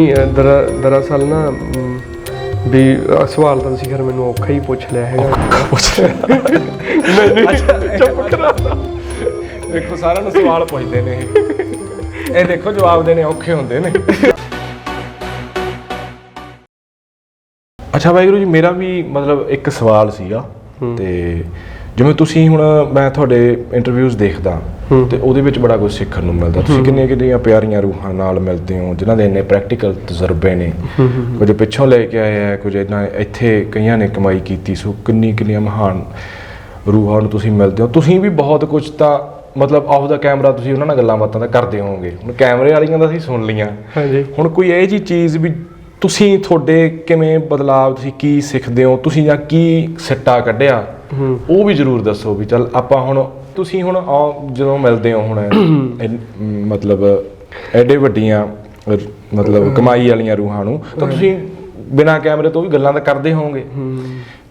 ਦਰਅਸਲ ਨਾ ਵੀ ਸਵਾਲ ਤਾਂ ਤੁਸੀਂ ਖਰ ਮੈਨੂੰ ਔਖਾ ਹੀ ਪੁੱਛ ਲਿਆ ਹੈਗਾ। ਨਹੀਂ ਨਹੀਂ ਚੁੱਪ ਕਰਾ। ਦੇਖੋ ਸਾਰਿਆਂ ਨੂੰ ਸਵਾਲ ਪੁੱਛਦੇ ਨੇ ਇਹ। ਇਹ ਦੇਖੋ ਜਵਾਬ ਦੇਣੇ ਔਖੇ ਹੁੰਦੇ ਨੇ। ਅੱਛਾ ਵਾਹਿਗੁਰੂ ਜੀ ਮੇਰਾ ਵੀ ਮਤਲਬ ਇੱਕ ਸਵਾਲ ਸੀਗਾ ਤੇ ਜਿਵੇਂ ਤੁਸੀਂ ਹੁਣ ਮੈਂ ਤੁਹਾਡੇ ਇੰਟਰਵਿਊਜ਼ ਦੇਖਦਾ ਤੇ ਉਹਦੇ ਵਿੱਚ ਬੜਾ ਕੁਝ ਸਿੱਖਣ ਨੂੰ ਮਿਲਦਾ। ਤੁਸੀਂ ਕਿੰਨੀਆਂ ਕਿੰਨੀਆਂ ਪਿਆਰੀਆਂ ਰੂਹਾਂ ਨਾਲ ਮਿਲਦੇ ਹੋ ਜਿਨ੍ਹਾਂ ਦੇ ਇੰਨੇ ਪ੍ਰੈਕਟੀਕਲ ਤਜਰਬੇ ਨੇ। ਕੁਝ ਪਿੱਛੋਂ ਲੈ ਕੇ ਆਏ ਆ ਕੁਝ ਇਦਾਂ ਇੱਥੇ ਕਈਆਂ ਨੇ ਕਮਾਈ ਕੀਤੀ ਸੋ ਕਿੰਨੀ ਕਿੰਨੀਆਂ ਮਹਾਨ ਰੂਹਾਂ ਨੂੰ ਤੁਸੀਂ ਮਿਲਦੇ ਹੋ। ਤੁਸੀਂ ਵੀ ਬਹੁਤ ਕੁਝ ਤਾਂ ਮਤਲਬ ਆਫ ਦਾ ਕੈਮਰਾ ਤੁਸੀਂ ਉਹਨਾਂ ਨਾਲ ਗੱਲਾਂ ਬਾਤਾਂ ਤਾਂ ਕਰਦੇ ਹੋਵੋਗੇ। ਹੁਣ ਕੈਮਰੇ ਵਾਲੀਆਂ ਤਾਂ ਅਸੀਂ ਸੁਣ ਲੀਆਂ ਹਾਂਜੀ। ਹੁਣ ਕੋਈ ਇਹ ਜੀ ਚੀਜ਼ ਵੀ ਤੁਸੀਂ ਤੁਹਾਡੇ ਕਿਵੇਂ ਬਦਲਾਵ ਤੁਸੀਂ ਕੀ ਸਿੱਖਦੇ ਹੋ ਤੁਸੀਂ ਜਾਂ ਕੀ ਸਿੱਟਾ ਕੱਢਿਆ? ਉਹ ਵੀ ਜਰੂਰ ਦੱਸੋ ਵੀ ਚੱਲ ਆਪਾਂ ਹੁਣ ਤੁਸੀਂ ਹੁਣ ਜਦੋਂ ਮਿਲਦੇ ਹੋ ਹੁਣ ਮਤਲਬ ਐਡੇ ਵੱਡੀਆਂ ਮਤਲਬ ਕਮਾਈ ਵਾਲੀਆਂ ਰੂਹਾਂ ਨੂੰ ਤਾਂ ਤੁਸੀਂ ਬਿਨਾਂ ਕੈਮਰੇ ਤੋਂ ਵੀ ਗੱਲਾਂ ਤਾਂ ਕਰਦੇ ਹੋਵੋਗੇ।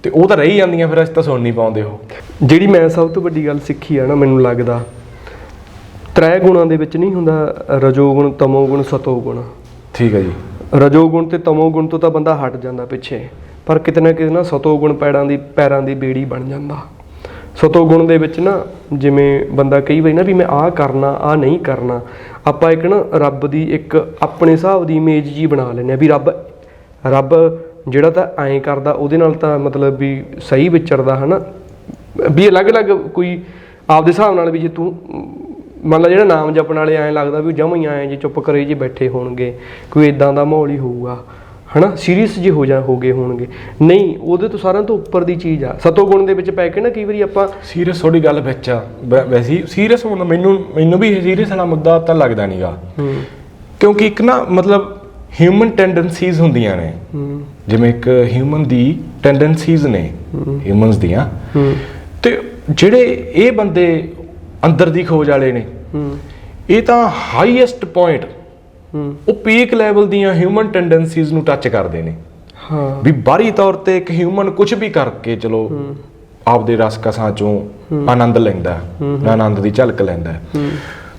ਤੇ ਉਹ ਤਾਂ ਰਹੀ ਜਾਂਦੀਆਂ ਫਿਰ ਅਸੀਂ ਤਾਂ ਸੁਣ ਨਹੀਂ ਪਾਉਂਦੇ ਹੋ ਜਿਹੜੀ ਮੈਂ ਸਭ ਤੋਂ ਵੱਡੀ ਗੱਲ ਸਿੱਖੀ ਆ ਨਾ ਮੈਨੂੰ ਲੱਗਦਾ ਤ੍ਰੈ ਗੁਣਾਂ ਦੇ ਵਿੱਚ ਨਹੀਂ ਹੁੰਦਾ ਰਜੋਗੁਣ ਤਮੋਗੁਣ ਸਤੋਗੁਣ। ਠੀਕ ਹੈ ਜੀ। ਰਜੋਗੁਣ ਤੇ ਤਮੋਗੁਣ ਤੋਂ ਤਾਂ ਬੰਦਾ ਹਟ ਜਾਂਦਾ ਪਿੱਛੇ। ਪਰ ਕਿਤੇ ਨਾ ਕਿਤੇ ਨਾ ਸਤੋ ਗੁਣ ਪੈਰਾਂ ਦੀ ਪੈਰਾਂ ਦੀ ਬੇੜੀ ਬਣ ਜਾਂਦਾ। ਸਤੋ ਗੁਣ ਦੇ ਵਿੱਚ ਨਾ ਜਿਵੇਂ ਬੰਦਾ ਕਈ ਵਾਰੀ ਨਾ ਵੀ ਮੈਂ ਆਹ ਕਰਨਾ, ਆਹ ਨਹੀਂ ਕਰਨਾ, ਆਪਾਂ ਇੱਕ ਨਾ ਰੱਬ ਦੀ ਇੱਕ ਆਪਣੇ ਹਿਸਾਬ ਦੀ ਇਮੇਜ ਜੀ ਬਣਾ ਲੈਂਦੇ ਆ ਵੀ ਰੱਬ ਰੱਬ ਜਿਹੜਾ ਤਾਂ ਐਂ ਕਰਦਾ, ਉਹਦੇ ਨਾਲ ਤਾਂ ਮਤਲਬ ਵੀ ਸਹੀ ਵਿਚਰਦਾ, ਹਨਾ? ਵੀ ਅਲੱਗ-ਅਲੱਗ ਕੋਈ ਆਪਦੇ ਹਿਸਾਬ ਨਾਲ ਵੀ ਜੇ ਤੂੰ, ਮੰਨ ਲਾ ਜਿਹੜਾ ਨਾਮ ਜਪਣ ਵਾਲੇ ਐਂ ਲੱਗਦਾ ਵੀ ਜਮ ਹੀ ਐਂ ਜੇ ਚੁੱਪ ਕਰੇ ਜੇ ਬੈਠੇ ਹੋਣਗੇ, ਕੋਈ ਇਦਾਂ ਦਾ ਮਾਹੌਲ ਹੀ ਹੋਊਗਾ। ਹਨਾ? ਸੀਰੀਅਸ ਜੇ ਹੋ ਜਾ ਹੋਗੇ ਹੋਣਗੇ। ਨਹੀਂ ਉਹਦੇ ਤੋਂ ਸਾਰਿਆਂ ਤੋਂ ਉੱਪਰ ਦੀ ਚੀਜ਼ ਆ। ਸਤੋ ਗੁਣ ਦੇ ਵਿੱਚ ਪੈ ਕੇ ਨਾ ਕਈ ਵਾਰੀ ਆਪਾਂ ਸੀਰੀਅਸ ਥੋੜੀ ਗੱਲ ਵਿੱਚ ਆ। ਵੈਸੇ ਹੀ ਸੀਰੀਅਸ ਹੁਣ ਮੈਨੂੰ ਮੈਨੂੰ ਵੀ ਸੀਰੀਅਸ ਵਾਲਾ ਮੁੱਦਾ ਤਾਂ ਲੱਗਦਾ ਨਹੀਂਗਾ ਕਿਉਂਕਿ ਇੱਕ ਨਾ ਮਤਲਬ ਹਿਊਮਨ ਟੈਂਡੈਂਸੀਜ਼ ਹੁੰਦੀਆਂ ਨੇ। ਹੂੰ। ਜਿਵੇਂ ਇੱਕ ਹਿਊਮਨ ਦੀ ਟੈਂਡੈਂਸੀਜ਼ ਨੇ ਹਿਊਮਨਸ ਦੀਆਂ। ਹੂੰ। ਤੇ ਜਿਹੜੇ ਇਹ ਬੰਦੇ ਅੰਦਰ ਦੀ ਖੋਜ ਵਾਲੇ ਨੇ ਹੂੰ। ਇਹ ਤਾਂ ਹਾਈਐਸਟ ਪੁਆਇੰਟ ਹੂੰ ਉਹ ਪੀਕ ਲੈਵਲ ਦੀਆਂ ਹਿਊਮਨ ਟੈਂਡੈਂਸੀਜ਼ ਨੂੰ ਟੱਚ ਕਰਦੇ ਨੇ। ਹਾਂ। ਵੀ ਬਾਹਰੀ ਤੌਰ ਤੇ ਇੱਕ ਹਿਊਮਨ ਕੁਝ ਵੀ ਕਰਕੇ ਚਲੋ ਆਪਦੇ ਰਸ ਕਸਾਂ ਚੋਂ ਆਨੰਦ ਲੈਂਦਾ ਹੈ, ਆਨੰਦ ਦੀ ਝਲਕ ਲੈਂਦਾ ਹੈ।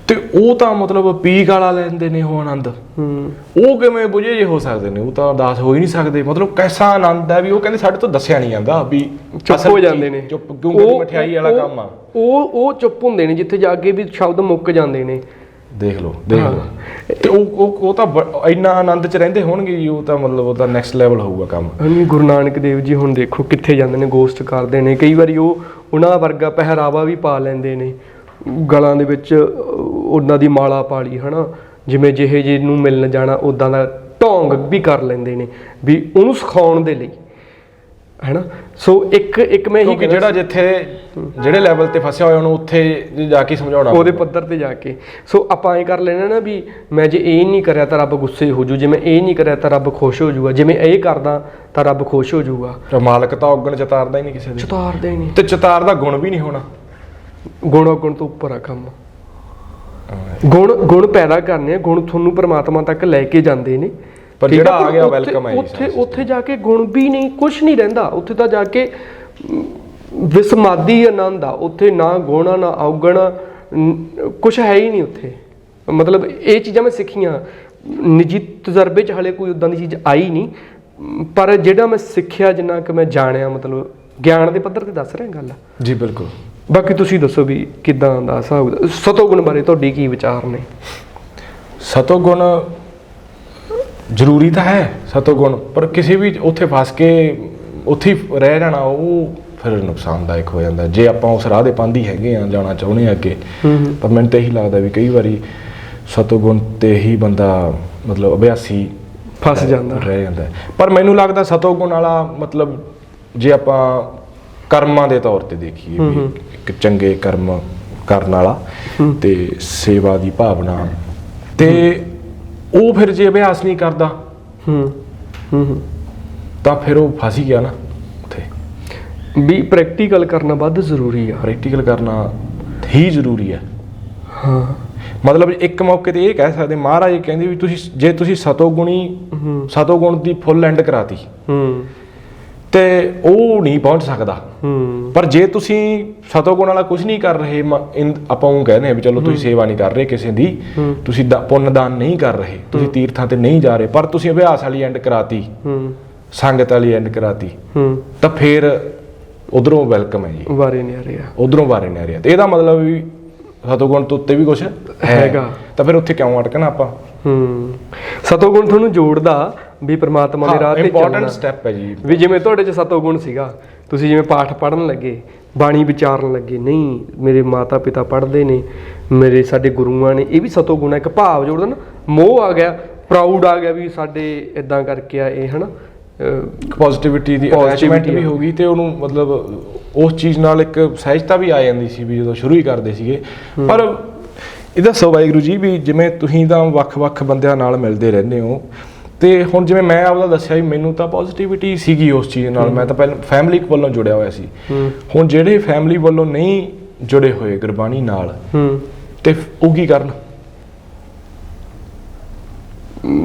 ਤੇ ਉਹ ਤਾਂ ਮਤਲਬ ਪੀਕ ਵਾਲਾ ਲੈਂਦੇ ਨੇ ਉਹ ਆਨੰਦ। ਹੂੰ। ਉਹ ਕਿਵੇਂ ਬੁਝੇ ਜੇ ਹੋ ਸਕਦੇ ਨੇ ਉਹ ਤਾਂ ਦਾਸ ਹੋ ਹੀ ਨਹੀਂ ਸਕਦੇ। ਮਤਲਬ ਕੈਸਾ ਆਨੰਦ ਹੈ ਵੀ ਉਹ ਕਹਿੰਦੇ ਸਾਡੇ ਤੋਂ ਦੱਸਿਆ ਨਹੀਂ ਜਾਂਦਾ ਵੀ ਚੁੱਪ ਹੋ ਜਾਂਦੇ ਨੇ। ਚੁੱਪ ਕਿਉਂਕਿ ਮਠਿਆਈ ਵਾਲਾ ਕੰਮ ਆ। ਉਹ ਉਹ ਚੁੱਪ ਹੁੰਦੇ ਨੇ ਜਿੱਥੇ ਜਾ ਕੇ ਵੀ ਸ਼ਬਦ ਮੁੱਕ ਜਾਂਦੇ ਨੇ। ਦੇਖ ਲਓ ਦੇਖ ਲਓ। ਤੇ ਉਹ ਉਹ ਉਹ ਤਾਂ ਬ- ਇੰਨਾ ਆਨੰਦ ਚ ਰਹਿੰਦੇ ਹੋਣਗੇ ਜੀ ਉਹ ਤਾਂ ਮਤਲਬ ਉਹ ਤਾਂ ਨੈਕਸਟ ਲੈਵਲ ਹੋਊਗਾ ਕੰਮ। ਹਨੀ ਗੁਰੂ ਨਾਨਕ ਦੇਵ ਜੀ ਹੁਣ ਦੇਖੋ ਕਿੱਥੇ ਜਾਂਦੇ ਨੇ ਗੋਸਟ ਕਰਦੇ ਨੇ। ਕਈ ਵਾਰੀ ਉਹ ਉਹਨਾਂ ਵਰਗਾ ਪਹਿਰਾਵਾ ਵੀ ਪਾ ਲੈਂਦੇ ਨੇ। ਗਲਾਂ ਦੇ ਵਿੱਚ ਅਹ, ਉਹਨਾਂ ਦੀ ਮਾਲਾ ਪਾ ਲਈ ਹਨਾ। ਜਿਵੇਂ ਜਿਹੇ ਜੇ ਨੂੰ ਮਿਲਣ ਜਾਣਾ ਉਦਾਂ ਦਾ ਢੋਂਗ ਵੀ ਕਰ ਲੈਂਦੇ ਨੇ ਵੀ ਉਹਨੂੰ ਸਿਖਾਉਣ ਦੇ ਲਈ। ਹੈਨਾ? ਸੋ ਇੱਕ ਇੱਕ ਮੈਂ ਇਹੀ ਕਿਉਂਕਿ ਜਿਹੜਾ ਜਿੱਥੇ ਜਿਹੜੇ ਲੈਵਲ ਤੇ ਫਸਿਆ ਹੋਇਆ ਉਹਨੂੰ ਉੱਥੇ ਜਾ ਕੇ ਸਮਝਾਉਣਾ ਉਹਦੇ ਪੱਧਰ ਤੇ ਜਾ ਕੇ। ਸੋ ਆਪਾਂ ਐ ਕਰ ਲੈਣਾ ਨਾ ਵੀ ਮੈਂ ਜੇ ਇਹ ਨਹੀਂ ਕਰਿਆ ਤਾਂ ਰੱਬ ਗੁੱਸੇ ਹੋ ਜੂ। ਜੇ ਮੈਂ ਇਹ ਨਹੀਂ ਕਰਿਆ ਤਾਂ ਰੱਬ ਖੁਸ਼ ਹੋ ਜੂਗਾ। ਜਿਵੇਂ ਇਹ ਕਰਦਾ ਤਾਂ ਰੱਬ ਖੁਸ਼ ਹੋ ਜੂਗਾ। ਤੇ ਮਾਲਕ ਤਾਂ ਔਗਣ ਚਤਾਰਦਾ ਹੀ ਨਹੀਂ ਕਿਸੇ ਦੇ। ਚਤਾਰਦੇ ਨਹੀਂ। ਤੇ ਚਤਾਰ ਦਾ ਗੁਣ ਵੀ ਨਹੀਂ ਹੋਣਾ। ਗੁਣ ਗੁਣ ਤੋਂ ਉੱਪਰ ਆ ਕੰਮ। ਗੁਣ ਗੁਣ ਪੈਦਾ ਕਰਨੇ ਆ। ਗੁਣ ਤੁਹਾਨੂੰ ਪ੍ਰਮਾਤਮਾ ਤੱਕ ਲੈ ਕੇ ਜਾਂਦੇ ਨੇ। ਪਰ ਜਿਹੜਾ ਆ ਗਿਆ, welcome ਹੈ ਉੱਥੇ ਉੱਥੇ ਜਾ ਕੇ ਗੁਣ ਵੀ ਨਹੀਂ ਕੁਝ ਨਹੀਂ ਰਹਿੰਦਾ। ਉੱਥੇ ਤਾਂ ਜਾ ਕੇ ਵਿਸਮਾਦੀ ਆਨੰਦ ਆ। ਉੱਥੇ ਨਾ ਗੁਣ ਨਾ ਔਗਣ ਕੁਝ ਹੈ ਹੀ ਨਹੀਂ ਉੱਥੇ। ਮਤਲਬ ਇਹ ਚੀਜ਼ਾਂ ਮੈਂ ਸਿੱਖੀਆਂ। ਨਿੱਜੀ ਤਜਰਬੇ 'ਚ ਹਲੇ ਕੋਈ ਉਦਾਂ ਦੀ ਚੀਜ਼ ਆਈ ਨਹੀਂ। ਪਰ ਜਿਹੜਾ ਮੈਂ ਸਿੱਖਿਆ ਜਿੰਨਾ ਕਿ ਮੈਂ ਜਾਣਿਆ ਮਤਲਬ ਗਿਆਨ ਦੇ ਪੱਧਰ ਤੇ ਦੱਸ ਰਿਹਾ ਗੱਲ। ਜੀ ਬਿਲਕੁਲ। ਬਾਕੀ ਤੁਸੀਂ ਦੱਸੋ ਵੀ ਕਿਦਾਂ ਦਾ ਹਿਸਾਬ ਸਤੋਗੁਣ ਬਾਰੇ ਤੁਹਾਡੀ ਕੀ ਵਿਚਾਰ ਨੇ? ਸਤੋ ਗੁਣ ਜ਼ਰੂਰੀ ਤਾਂ ਹੈ ਸਤੋ ਗੁਣ ਪਰ ਕਿਸੇ ਵੀ ਉੱਥੇ ਫਸ ਕੇ ਉੱਥੇ ਹੀ ਰਹਿ ਜਾਣਾ ਉਹ ਫਿਰ ਨੁਕਸਾਨਦਾਇਕ ਹੋ ਜਾਂਦਾ। ਜੇ ਆਪਾਂ ਉਸ ਰਾਹ ਦੇ ਪਾਂਦੀ ਹੈਗੇ ਆ ਜਾਣਾ ਚਾਹੁੰਦੇ ਆ ਅੱਗੇ ਪਰ ਮੈਨੂੰ ਤਾਂ ਇਹੀ ਲੱਗਦਾ ਵੀ ਕਈ ਵਾਰੀ ਸਤੋ ਗੁਣ ਤੇ ਹੀ ਬੰਦਾ ਮਤਲਬ ਅਭਿਆਸੀ ਫਸ ਜਾਂਦਾ। ਰਹਿ ਜਾਂਦਾ। ਪਰ ਮੈਨੂੰ ਲੱਗਦਾ ਸਤੋ ਗੁਣ ਵਾਲਾ ਮਤਲਬ ਜੇ ਆਪਾਂ ਕਰਮਾਂ ਦੇ ਤੌਰ ਤੇ ਦੇਖੀਏ ਵੀ ਇੱਕ ਚੰਗੇ ਕਰਮ ਕਰਨ ਵਾਲਾ ਤੇ ਸੇਵਾ ਦੀ ਭਾਵਨਾ ਤੇ ਉਹ ਫਿਰ ਜੇ ਅਭਿਆਸ ਨਹੀਂ ਕਰਦਾ ਹੂੰ ਹੂੰ ਹੂੰ ਤਾਂ ਫਿਰ ਉਹ ਫਸ ਹੀ ਗਿਆ ਨਾ ਉੱਥੇ। ਵੀ ਪ੍ਰੈਕਟੀਕਲ ਕਰਨਾ ਵੱਧ ਜ਼ਰੂਰੀ ਆ। ਪ੍ਰੈਕਟੀਕਲ ਕਰਨਾ ਹੀ ਜ਼ਰੂਰੀ ਹੈ ਹਾਂ। ਮਤਲਬ ਇੱਕ ਮੌਕੇ ਤੇ ਇਹ ਕਹਿ ਸਕਦੇ ਮਹਾਰਾਜ ਕਹਿੰਦੇ ਵੀ ਤੁਸੀਂ ਜੇ ਤੁਸੀਂ ਸਤੋ ਗੁਣੀ ਹੂੰ। ਸਤੋ ਗੁਣ ਦੀ ਫੁੱਲ ਐਂਡ ਕਰਾਤੀ ਹੂੰ। ਤੇ ਉਹ ਨਹੀਂ ਪਹੁੰਚ ਸਕਦਾ। ਹੂੰ। ਪਰ ਜੇ ਤੁਸੀਂ ਸਤੋਗੁਣ ਵਾਲਾ ਕੁਝ ਨਹੀਂ ਕਰ ਰਹੇ ਆਪਾਂ ਉਹ ਕਹਿੰਦੇ ਆ ਵੀ ਚਲੋ ਤੁਸੀਂ ਸੇਵਾ ਨਹੀਂ ਕਰ ਰਹੇ ਕਿਸੇ ਦੀ ਤੁਸੀਂ ਪੁੰਨਦਾਨ ਨਹੀਂ ਕਰ ਰਹੇ ਤੁਸੀਂ ਤੀਰਥਾਂ ਤੇ ਨਹੀਂ ਜਾ ਰਹੇ ਪਰ ਤੁਸੀਂ ਅਭਿਆਸ ਵਾਲੀ ਐਂਡ ਕਰਾਤੀ। ਹੂੰ। ਸੰਗਤ ਵਾਲੀ ਐਂਡ ਕਰਾਤੀ। ਹੂੰ। ਤਾਂ ਫਿਰ ਉਧਰੋਂ ਵੈਲਕਮ ਹੈ ਜੀ। ਵਾਰੇ ਨਹੀਂ ਆ ਰਿਹਾ। ਉਧਰੋਂ ਬਾਰੇ ਨਹੀਂ ਆ ਰਿਹਾ। ਤੇ ਇਹਦਾ ਮਤਲਬ ਵੀ ਸਤੋਗੁਣ ਤੋਂ ਉੱਤੇ ਵੀ ਕੁਝ ਹੈਗਾ। ਤਾਂ ਫਿਰ ਉੱਥੇ ਕਿਉਂ ਅਟਕਣਾ ਆਪਾਂ? ਹੂੰ। ਸਤੋਗੁਣ ਤੁਹਾਨੂੰ ਜੋੜਦਾ ਵੀ ਪ੍ਰਮਾਤਮਾ ਦੇ ਰਾਹ ਤੇ ਇੰਪੋਰਟੈਂਟ ਚੱਲਣਾ। ਸਟੈਪ ਹੈ ਜੀ। ਵੀ ਜਿਵੇਂ ਤੁਹਾਡੇ ਚ ਸਤੋਗੁਣ ਸੀਗਾ ਤੁਸੀਂ ਜਿਵੇਂ ਪਾਠ ਪੜਨ ਲੱਗੇ ਬਾਣੀ ਵਿਚਾਰਨ ਲੱਗੇ ਨਹੀਂ ਮੇਰੇ ਮਾਤਾ ਪਿਤਾ ਪੜ੍ਹਦੇ ਨੇ ਮੇਰੇ ਸਾਡੇ ਗੁਰੂਆਂ ਨੇ ਇਹ ਵੀ ਸਤੋਗੁਣ ਆ ਇੱਕ ਭਾਵ ਜੋੜਦਾ ਨਾ ਮੋਹ ਆ ਗਿਆ ਪ੍ਰਾਊਡ ਆ ਗਿਆ ਵੀ ਸਾਡੇ ਇਦਾਂ ਕਰਕੇ ਆ ਇਹ ਹਨਾ? ਪੋਜ਼ਿਟਿਵਿਟੀ ਦੀ ਅਟੈਚਮੈਂਟ ਵੀ ਆ। ਹੋਗੀ ਤੇ ਉਹਨੂੰ ਮਤਲਬ ਉਸ ਚੀਜ਼ ਨਾਲ ਇੱਕ ਸਹਿਜਤਾ ਵੀ ਆ ਜਾਂਦੀ ਸੀ ਵੀ ਜਦੋਂ ਸ਼ੁਰੂ ਹੀ ਕਰਦੇ ਸੀਗੇ। ਪਰ ਇਹਦਾ ਸੋ ਵਾਹਿਗੁਰੂ ਜੀ ਵੀ ਜਿਵੇਂ ਤੁਸੀਂ ਤਾਂ ਵੱਖ-ਵੱਖ ਬੰਦਿਆਂ ਨਾਲ ਮਿਲਦੇ ਰਹਿੰਦੇ ਹੋ ਤੇ ਹੁਣ ਜਿਵੇਂ ਮੈਂ ਆਪਦਾ ਦੱਸਿਆ ਵੀ ਮੈਨੂੰ ਤਾਂ ਪੋਜ਼ਿਟਿਵਿਟੀ ਸੀਗੀ ਉਸ ਚੀਜ਼ ਨਾਲ। ਮੈਂ ਤਾਂ ਪਹਿਲਾਂ ਫੈਮਿਲੀ ਵੱਲੋਂ ਜੁੜਿਆ ਹੋਇਆ ਸੀ। ਹੁਣ ਜਿਹੜੇ ਫੈਮਿਲੀ ਵੱਲੋਂ ਨਹੀਂ ਜੁੜੇ ਹੋਏ ਗੁਰਬਾਣੀ ਨਾਲ ਹੂੰ। ਤੇ ਉਹ ਕੀ ਕਰਨ?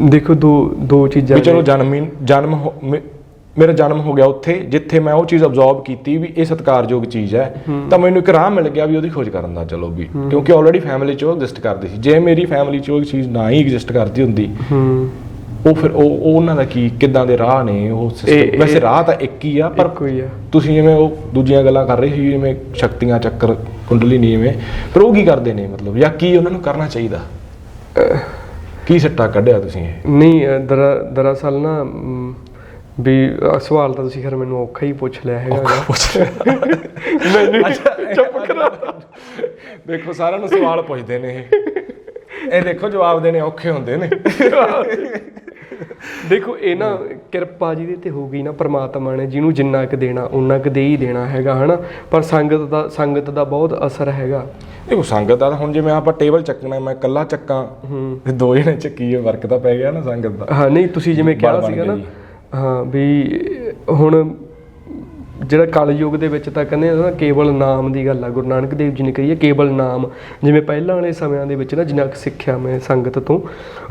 ਦੇਖੋ ਦੋ ਦੋ ਚੀਜ਼ਾਂ ਵੀ ਚਲੋ। ਜਨਮ ਹੀ- ਜਨਮ ਹੋ- ਮੇ- ਮੇਰਾ ਜਨਮ ਹੋ ਗਿਆ ਉੱਥੇ ਜਿੱਥੇ ਮੈਂ ਉਹ ਚੀਜ਼ ਅਬਜ਼ੌਰਬ ਕੀਤੀ ਵੀ ਇਹ ਸਤਿਕਾਰਯੋਗ ਚੀਜ਼ ਹੈ ਤਾਂ ਮੈਨੂੰ ਇੱਕ ਰਾਹ ਮਿਲ ਗਿਆ ਵੀ ਉਹਦੀ ਖੋਜ ਕਰਨ ਦਾ ਚਲੋ ਵੀ। ਕਿਉਂਕਿ ਆਲਰੇਡੀ ਫੈਮਿਲੀ 'ਚ ਉਹ ਐਗਜ਼ਿਸਟ ਕਰਦੀ ਸੀ। ਜੇ ਮੇਰੀ ਫੈਮਿਲੀ 'ਚ ਉਹ ਚੀਜ਼ ਨਾ ਹੀ ਐਗਜ਼ਿਸਟ ਕਰਦੀ ਹੁੰਦੀ ਹੂੰ। ਉਹ ਫਿਰ ਉਹ ਉਹ ਉਹਨਾਂ ਦਾ ਕੀ ਕਿੱਦਾਂ ਦੇ ਰਾਹ ਨੇ ਉਹ ਇਹ- system- ਵੈਸੇ ਰਾਹ ਤਾਂ ਇੱਕ ਹੀ ਆ ਪਰ ਕੋਈ ਆ। ਤੁਸੀਂ ਜਿਵੇਂ ਉਹ ਦੂਜੀਆਂ ਗੱਲਾਂ ਕਰ ਰਹੇ ਸੀ ਜਿਵੇਂ ਸ਼ਕਤੀਆਂ ਚੱਕਰ ਕੁੰਡਲੀ ਨਹੀਂ ਜਿਵੇਂ ਪਰ ਉਹ ਕੀ ਕਰਦੇ ਨੇ ਮਤਲਬ? ਜਾਂ ਕੀ ਉਹਨਾਂ ਨੂੰ ਕਰਨਾ ਚਾਹੀਦਾ? ਕੀ ਸੱਟਾ ਕੱਢਿਆ ਤੁਸੀਂ ਇਹ? ਨਹੀਂ ਅ, ਦਰਾ- ਦਰਅਸਲ ਨਾ ਮ, ਵੀ ਅ, ਸਵਾਲ ਤਾਂ ਤੁਸੀਂ ਖਰ ਮੈਨੂੰ ਔਖਾ ਹੀ ਪੁੱਛ ਲਿਆ ਹੈਗਾ। ਮੈਨੂੰ ਚੁੱਪ ਕਰਾ। ਦੇਖੋ ਸਾਰਿਆਂ ਨੂੰ ਸਵਾਲ ਪੁੱਛਦੇ ਨੇ ਇਹ। ਇਹ ਦੇਖੋ ਜਵਾਬ ਦੇਣੇ ਔਖੇ ਹੁੰਦੇ ਨੇ। ਦੇਖੋ ਇਹ ਨਾ ਕਿਰਪਾ ਜਿਹਦੇ ਤੇ ਹੋ ਗਈ ਨਾ ਪ੍ਰਮਾਤਮਾ ਨੇ ਜਿਹਨੂੰ ਜਿੰਨਾ ਕੁ ਦੇਣਾ ਉਨਾ ਕੁ ਦੇ ਹੀ ਦੇਣਾ ਹੈਗਾ ਹਨਾ? ਪਰ ਸੰਗਤ ਦਾ ਸੰਗਤ ਦਾ ਬਹੁਤ ਅਸਰ ਹੈਗਾ। ਦੇਖੋ ਸੰਗਤ ਦਾ ਹੁਣ ਜਿਵੇਂ ਆਪਾਂ ਟੇਬਲ ਚੱਕਣਾ ਮੈਂ ਇਕੱਲਾ ਚੱਕਾਂ ਤੇ ਦੋ ਜਣੇ ਚੱਕੀਏ ਵਰਕ ਤਾਂ ਪੈ ਗਿਆ ਨਾ ਸੰਗਤ ਦਾ। ਹਾਂ ਨਹੀਂ ਤੁਸੀਂ ਜਿਵੇਂ ਕਿਹਾ ਸੀਗਾ ਨਾ। ਹਾਂ ਵੀ ਹੁਣ ਜਿਹੜਾ ਕਲਯੁਗ ਦੇ ਵਿੱਚ ਤਾਂ ਕਹਿੰਦੇ ਆ ਨਾ ਕੇਵਲ ਨਾਮ ਦੀ ਗੱਲ ਆ। ਗੁਰੂ ਨਾਨਕ ਦੇਵ ਜੀ ਨੇ ਕਹੀ ਹੈ ਕੇਵਲ ਨਾਮ। ਜਿਵੇਂ ਪਹਿਲਾਂ ਵਾਲੇ ਸਮਿਆਂ ਦੇ ਵਿੱਚ ਨਾ ਜਿੰਨਾ ਕੁ ਸਿੱਖਿਆ ਮੈਂ ਸੰਗਤ ਤੋਂ